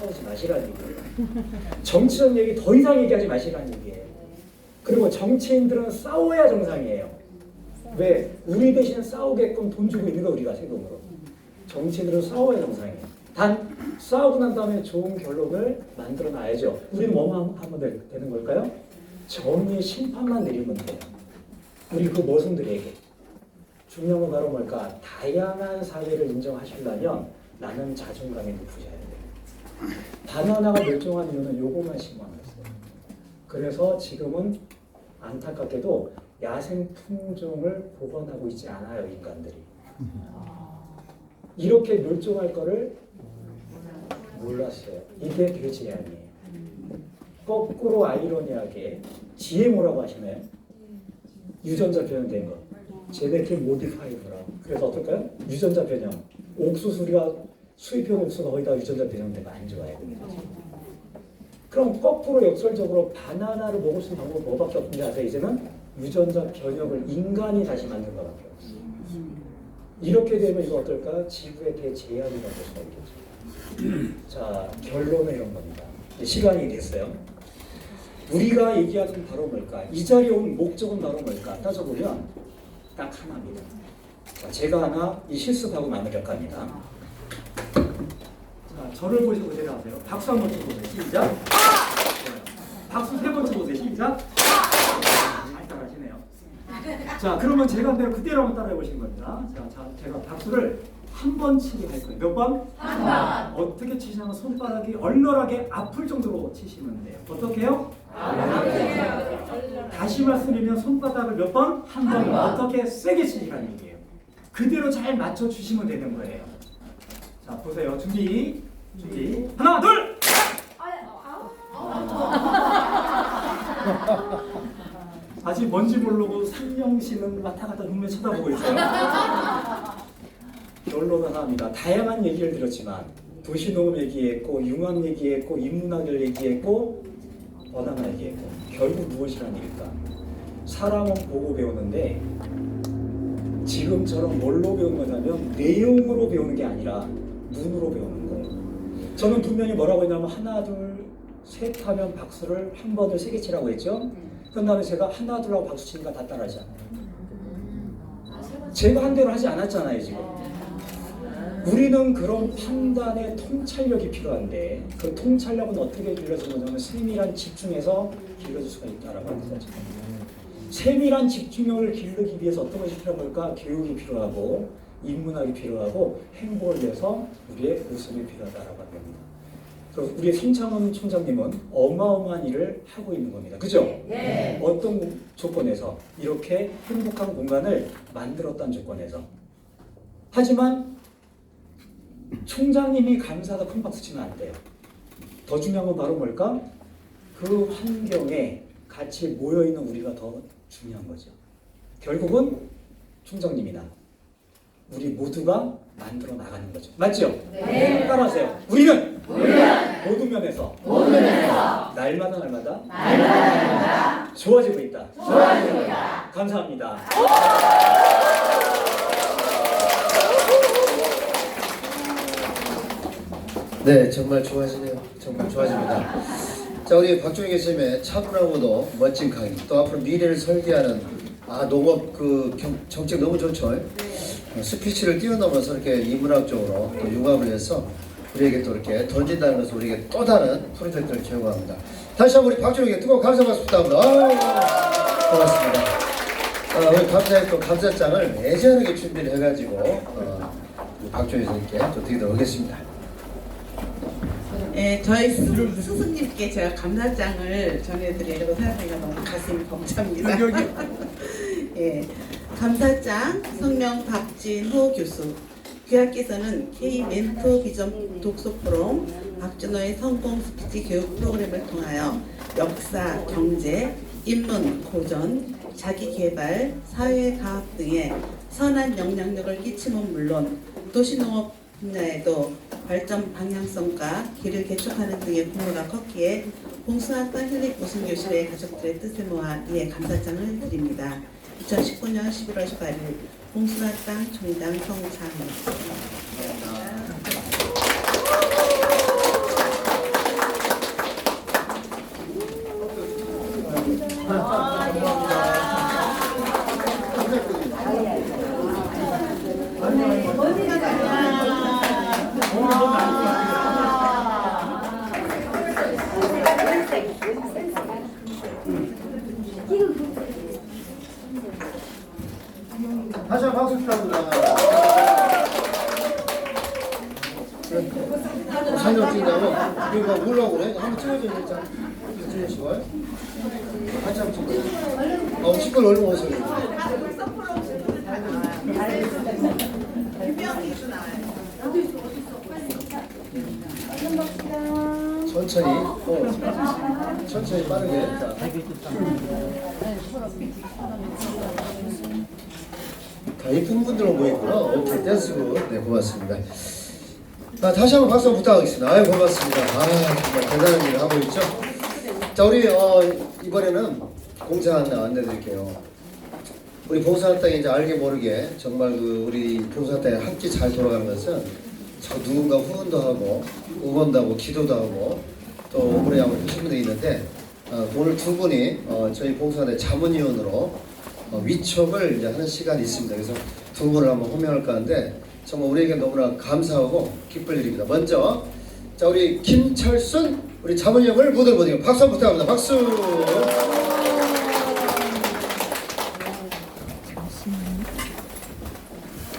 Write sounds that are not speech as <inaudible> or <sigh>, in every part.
싸우지 마시라는 얘기예요. 정치적 얘기 더 이상 얘기하지 마시라는 얘기예요. 그리고 정치인들은 싸워야 정상이에요. 왜? 우리 대신 싸우게끔 돈 주고 있는 거 우리가 세금으로. 정치인들은 싸워야 정상이에요. 단 싸우고 난 다음에 좋은 결론을 만들어 놔야죠. 우리는 뭐만 하면 되- 되는 걸까요? 정의의 심판만 내리면 돼요. 우리 그 모성들에게 중요한 건 바로 뭘까? 다양한 사회를 인정하시려면 나는 자존감이 높으셔야 돼요. 바나나가 멸종한 이유는 요것만 거였어요. 그래서 지금은 안타깝게도 야생 품종을 복원하고 있지 않아요 인간들이. 이렇게 멸종할 거를 몰랐어요. 이게 되게 재앙이에요. 거꾸로 아이러니하게 지혜 뭐라고 하시나요? 유전자 변형된 거. 제네틱 모디파이브라고. 그래서 어떨까요? 유전자 변형. 옥수수 우리가 수입형 옥수수가 거의 다 유전자 변형된 거안 좋아해요. 그럼 거꾸로 역설적으로 바나나를 먹을 수 있는 방법은 뭐밖에 없는지 아세요? 이제는 유전자 변형을 인간이 다시 만든 것밖에 없어요. 이렇게 되면 이거 어떨까? 지구에 대재앙이라고 볼 수가 있겠죠. 자, 결론은 이런 겁니다. 시간이 됐어요. 우리가 얘기하는 바로 뭘까? 이 자리에 온 목적은 바로 뭘까? 따져보면 딱 하나입니다. 자, 제가 하나 이 실습하고 마무리할까 합니다. 자, 저를 보시고 대답하세요. 박수 한번 쳐보세요. 시작. 네. 박수 세번 쳐보세요. 시작. 잘 따라하시네요. 자, 그러면 제가 한 대로 그대로 한번 따라해 보시는 겁니다. 자, 자, 제가 박수를 한 번 치게 할 거예요. 몇 번? 한 번. 어떻게 치시냐면 손가락이 얼얼하게 아플 정도로 치시면 돼요. 어떻게요? 다시 말씀드리면 손바닥을 몇 번? 한 번. 어떻게 세게 치시라는 얘기예요. 그대로 잘 맞춰 주시면 되는 거예요. 자, 보세요. 준비. 준비. 하나, 둘. 아직 뭔지 모르고 상명씨는 왔다 갔다 눈매 쳐다보고 있어요. 결론 하나입니다. 다양한 얘기를 들었지만 도시농업 얘기했고 융합 얘기했고 인문학을 얘기했고 바나나 얘기했고 결국 무엇이란 일일까? 사람은 보고 배우는데 지금처럼 뭘로 배운 거냐면 내용으로 배우는 게 아니라 눈으로 배우는 거예요. 저는 분명히 뭐라고 했냐면 하나 둘 셋 하면 박수를 한 번을 세게 치라고 했죠. 그 다음에 제가 하나 둘 하고 박수 치니까 다 따라하잖아요. 제가 한 대로 하지 않았잖아요 지금. 우리는 그런 판단의 통찰력이 필요한데 그 통찰력은 어떻게 길러진 거냐면 세밀한 집중해서 길러질 수가 있다라고 하는 거죠. 세밀한 집중력을 기르기 위해서 어떤 것이 필요한 걸까? 교육이 필요하고 인문학이 필요하고 행복을 위해서 우리의 웃음이 필요하다라고 겁니다. 그래서 우리의 손창원 총장님은 어마어마한 일을 하고 있는 겁니다. 그죠? 네. 어떤 조건에서 이렇게 행복한 공간을 만들었다는 조건에서 하지만 총장님이 감사하다 큰 박수 치면 안 돼요. 더 중요한 건 바로 뭘까? 그 환경에 같이 모여 있는 우리가 더 중요한 거죠. 결국은 총장님이나 우리 모두가 만들어 나가는 거죠. 맞죠? 네. 따라하세요. 우리는 우리는 모든 면에서 모든 면에서 날마다 날마다 날마다 날마다 좋아지고 있다. 좋아지고 있다. 감사합니다. 네, 정말 좋아지네요. 정말 좋아집니다. 자, 우리 박종희 교수님의 차분하고도 멋진 강의, 또 앞으로 미래를 설계하는 아 농업 그 경- 정책 너무 좋죠. 어, 스피치를 뛰어넘어서 이렇게 인문학적으로 또 융합을 해서 우리에게 또 이렇게 던진다는 것은 우리에게 또 다른 프로젝트를 제공합니다. 다시 한번 우리 박종희에게 뜨거운 감사 박수 부탁합니다. 아유, 고맙습니다. 어, 우리 감사했던 감사장을 매진하게 준비를 해가지고 어, 박종희 선생님께 또 드리도록 하겠습니다. 예, 저희 스- 스승님께 제가 감사장을 전해드리려고 생각하니까 너무 가슴이 벅찹니다. <laughs> 예, 감사장 성명 박진호 교수. 귀하께서는 K 멘토 비전 독서 포럼 박준호의 성공 스피치 교육 프로그램을 통하여 역사, 경제, 인문, 고전, 자기개발, 사회과학 등의 선한 영향력을 끼침은 물론 도시농업 분야에도 발전 방향성과 길을 개척하는 등의 공로가 컸기에 땅 현익 우승교실의 가족들의 뜻을 모아 이에 감사장을 드립니다. 2019년 11월 18일 봉수나 땅 종당 성사입니다. 이거 다시 한번 박수 부탁드립니다. 어, 사진 찍는다고? 이거 뭐 뭐라고 그래? 한번 찍어줘요, 자. 이준현 씨와 한번 찍어요. 어, 시끄러 얼른 오세요. 천천히, 어, 천천히 빠르게. 자. 다 예쁜 분들로 모이구나. 오케이, 댄스부. 네, 고맙습니다. 아, 다시 한번 박수 부탁하겠습니다. 아유, 고맙습니다. 아, 정말 대단한 일을 하고 있죠. 자, 우리 어, 이번에는 공사 하나 안내드릴게요. 우리 봉사활동이 이제 알게 모르게 정말 그 우리 봉사활동이 한끼잘 돌아가는 것은 저 누군가 후원도 하고 응원도 하고 기도도 하고 또 오브레 양을 하신 분들이 있는데 어, 오늘 두 분이 어, 저희 봉사대 자문위원으로 어, 위촉을 이제 하는 시간이 있습니다. 그래서 두 분을 한번 호명할까 하는데 정말 우리에게 너무나 감사하고 기쁠 일입니다. 먼저 자 우리 김철순 우리 자문위원을 무대로 모시고 박수 부탁합니다. 박수.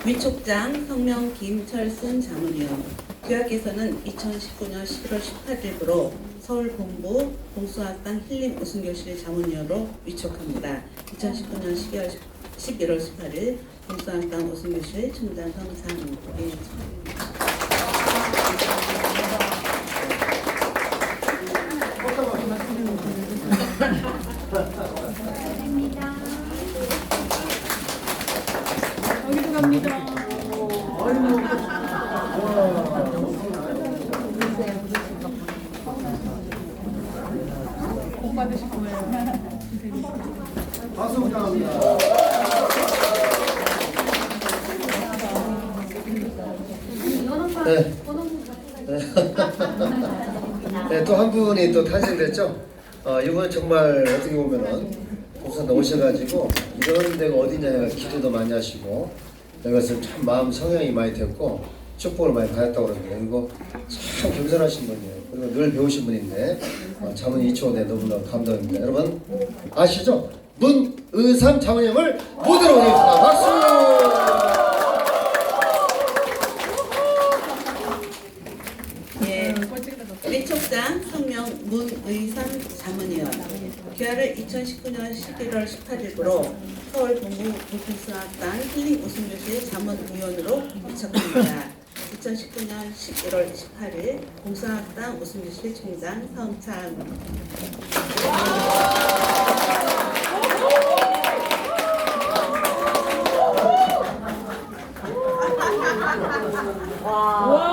위촉장 성명 김철순 자문위원 교학에서는 2019년 11월 18일부로 서울 본부 봉수학당 힐링 우승교실 자문위원으로 위촉합니다. 2019년 12월 11월 18일 봉수학당 우승교실 총장 성상에 네. 네, 또 한 분이 또 탄생됐죠. 어, 이분 정말 어떻게 보면은 부산 오셔가지고 이런 데가 어디냐 기도도 많이 하시고 이것은 참 마음 성향이 많이 됐고 축복을 많이 받았다고 그러는데 이거 참 겸손하신 분이에요. 그리고 늘 배우신 분인데 어, 자문이 이초대 너무나 감동입니다. 여러분 아시죠? 문의삼 자문님을 모두로 모시겠습니다. 박수! 예, 위촉장 성명 문의삼 자문위원 귀하를 2019년 11월 18일부로 서울 본부 불필수학당 힐링 우승교실 자문위원으로 위촉합니다. 2019년 11월 18일 공사학당 우승교실 총장 성찬 와.